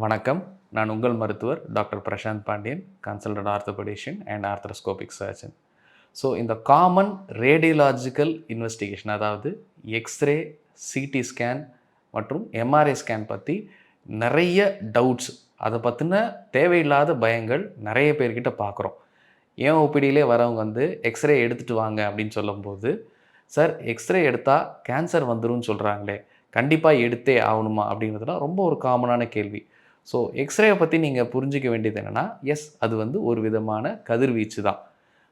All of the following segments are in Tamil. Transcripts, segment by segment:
வணக்கம். நான் உங்கள் மருத்துவர் doctor Prashanth Pandian consultant orthopedician and arthroscopic surgeon so இந்த காமன் ரேடியலாஜிக்கல் இன்வெஸ்டிகேஷன் அதாவது எக்ஸ்ரே சிடி ஸ்கேன் மற்றும் எம்ஆர்ஐ ஸ்கேன் பற்றி நிறைய டவுட்ஸ் அதை பற்றின தேவையில்லாத பயங்கள் நிறைய பேர்கிட்ட பார்க்குறோம். ஏன் ஒப்பிடியிலே வரவங்க வந்து எக்ஸ்ரே எடுத்துகிட்டு வாங்க அப்படின்னு சொல்லும்போது சார் எக்ஸ்ரே எடுத்தால் கேன்சர் வந்துடும் சொல்கிறாங்களே கண்டிப்பாக எடுத்தே ஆகணுமா? அப்படிங்கிறதுலாம் ரொம்ப ஒரு காமனான கேள்வி. ஸோ எக்ஸ்ரேயை பற்றி நீங்கள் புரிஞ்சிக்க வேண்டியது என்னென்னா எஸ் அது வந்து ஒரு விதமான கதிர்வீச்சு தான்.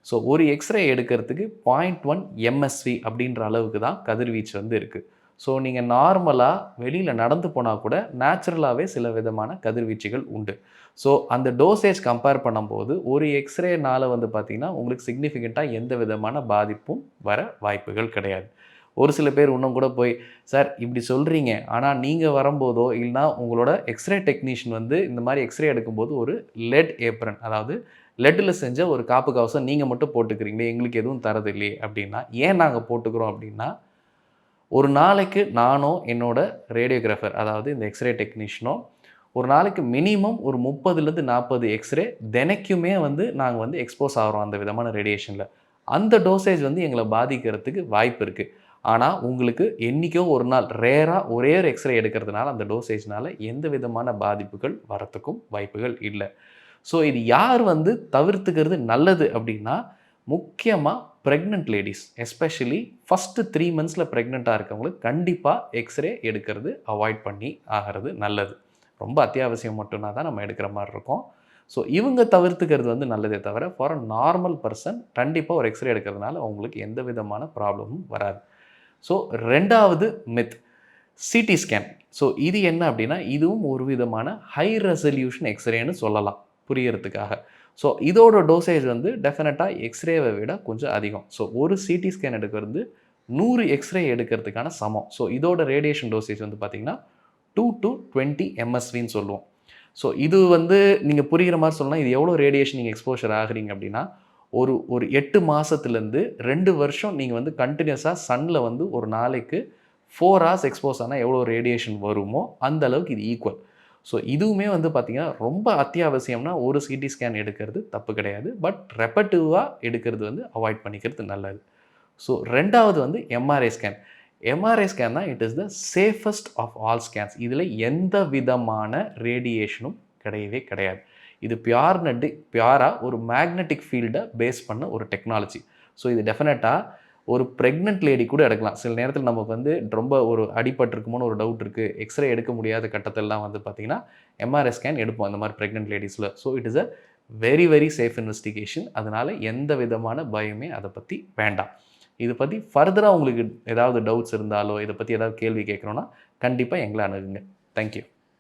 ஸோ ஒரு எக்ஸ்ரே எடுக்கிறதுக்கு பாயிண்ட் ஒன் எம்எஸ்வி அப்படின்ற அளவுக்கு தான் கதிர்வீச்சு வந்து இருக்குது ஸோ நீங்கள் நார்மலாக வெளியில் நடந்து போனால் கூட நேச்சுரலாகவே சில விதமான கதிர்வீச்சுகள் உண்டு. ஸோ அந்த டோசேஜ் கம்பேர் பண்ணும்போது ஒரு எக்ஸ்ரேனால் வந்து பார்த்திங்கன்னா உங்களுக்கு சிக்னிஃபிகண்ட்டாக எந்த விதமான பாதிப்பும் வர வாய்ப்புகள் கிடையாது. ஒரு சில பேர் இன்னும் கூட போய் சார் இப்படி சொல்கிறீங்க ஆனால் நீங்கள் வரும்போதோ இல்லைனா உங்களோட எக்ஸ்ரே டெக்னீஷியன் வந்து இந்த மாதிரி எக்ஸ்ரே எடுக்கும்போது ஒரு லெட் ஏப்ரன் அதாவது லெட்டில் செஞ்ச ஒரு காப்பு கவசம் நீங்கள் மட்டும் போட்டுக்கிறீங்களே எங்களுக்கு எதுவும் தரதில்லையே அப்படின்னா ஏன் நாங்கள் போட்டுக்கிறோம் அப்படின்னா ஒரு நாளைக்கு நானும் என்னோட ரேடியோகிராஃபர் அதாவது இந்த எக்ஸ்ரே டெக்னீஷியனோ ஒரு நாளைக்கு மினிமம் ஒரு முப்பதுலேருந்து நாற்பது எக்ஸ்ரே தினைக்குமே வந்து நாங்கள் வந்து எக்ஸ்போஸ் ஆகிறோம் அந்த விதமான ரேடியேஷனில் அந்த டோசேஜ் வந்து எங்களை பாதிக்கிறதுக்கு வாய்ப்பு இருக்குது ஆனால் உங்களுக்கு என்றைக்கோ ஒரு நாள் ரேராக ஒரே ஒரு எக்ஸ்ரே எடுக்கிறதுனால அந்த டோசேஜ்னால் எந்த விதமான பாதிப்புகள் வரத்துக்கும் வாய்ப்புகள் இல்லை. ஸோ இது யார் வந்து தவிர்த்துக்கிறது நல்லது அப்படின்னா முக்கியமாக pregnant ladies especially first three மந்த்ஸில் ப்ரெக்னெண்ட்டாக இருக்கவங்களுக்கு கண்டிப்பாக எக்ஸ்ரே எடுக்கிறது அவாய்ட் பண்ணி ஆகிறது நல்லது. ரொம்ப அத்தியாவசியம் மட்டும்னா தான் நம்ம எடுக்கிற மாதிரி இருக்கும். ஸோ இவங்க தவிர்த்துக்கிறது வந்து நல்லதே தவிர ஃபார் அ நார்மல் பர்சன் கண்டிப்பாக ஒரு எக்ஸ்ரே எடுக்கிறதுனால அவங்களுக்கு எந்த விதமான ப்ராப்ளமும் வராது. ஸோ ரெண்டாவது மித் சிடி ஸ்கேன் ஸோ இது என்ன அப்படின்னா இதுவும் ஒரு விதமான ஹை ரெசல்யூஷன் எக்ஸ்ரேன்னு சொல்லலாம் புரியறதுக்காக. ஸோ இதோட டோசேஜ் வந்து டெஃபினட்டாக எக்ஸ்ரேவை விட கொஞ்சம் அதிகம். ஸோ ஒரு சிடி ஸ்கேன் எடுக்கிறது நூறு எக்ஸ்ரே எடுக்கிறதுக்கான சமம். ஸோ இதோட ரேடியேஷன் டோசேஜ் வந்து பார்த்திங்கன்னா டூ டு டுவெண்ட்டி எம்எஸ்வின்னு சொல்லுவோம். ஸோ இது வந்து நீங்கள் புரிகிற மாதிரி சொல்லலாம் இது எவ்வளோ ரேடியேஷன் நீங்கள் எக்ஸ்போஷர் ஆகுறீங்க அப்படின்னா ஒரு ஒரு எட்டு மாதத்துலேருந்து ரெண்டு வருஷம் நீங்கள் வந்து கண்டினியூஸாக சன்னில் வந்து ஒரு நாளைக்கு ஃபோர் ஹவர்ஸ் எக்ஸ்போஸ் ஆனால் எவ்வளோ ரேடியேஷன் வருமோ அந்த அளவுக்கு இது ஈக்குவல் ஸோ இதுவுமே வந்து பார்த்திங்கன்னா ரொம்ப அத்தியாவசியம்னா ஒரு சிடி ஸ்கேன் எடுக்கிறது தப்பு கிடையாது. பட் ரெப்பட்டிவாக எடுக்கிறது வந்து அவாய்ட் பண்ணிக்கிறது நல்லது. ஸோ ரெண்டாவது வந்து எம்ஆர்ஐ ஸ்கேன் எம்ஆர்ஐ ஸ்கேன் தான் it is the safest of all scans இதில் எந்த விதமான ரேடியேஷனும் கிடையவே கிடையாது. இது பியார் நட்டு பியாராக ஒரு மேக்னெட்டிக் ஃபீல்டை பேஸ் பண்ண ஒரு டெக்னாலஜி ஸோ இது டெஃபினட்டாக ஒரு ப்ரெக்னென்ட் லேடி கூட எடுக்கலாம். சில நேரத்தில் நமக்கு வந்து ரொம்ப ஒரு அடிபட்டிருக்குமோன்னு ஒரு டவுட் இருக்குது எக்ஸ்ரே எடுக்க முடியாத கட்டத்திலலாம் வந்து பார்த்திங்கன்னா எம்ஆர்ஐ ஸ்கேன் எடுப்போம் அந்த மாதிரி pregnant லேடிஸில் so it is a very very safe investigation அதனால் எந்த விதமான பயமே அதை பற்றி வேண்டாம். இதை பற்றி ஃபர்தராக உங்களுக்கு ஏதாவது டவுட்ஸ் இருந்தாலோ இதை பற்றி ஏதாவது கேள்வி கேட்குறோன்னா கண்டிப்பாக எங்களை அணுகுங்க. தேங்க்யூ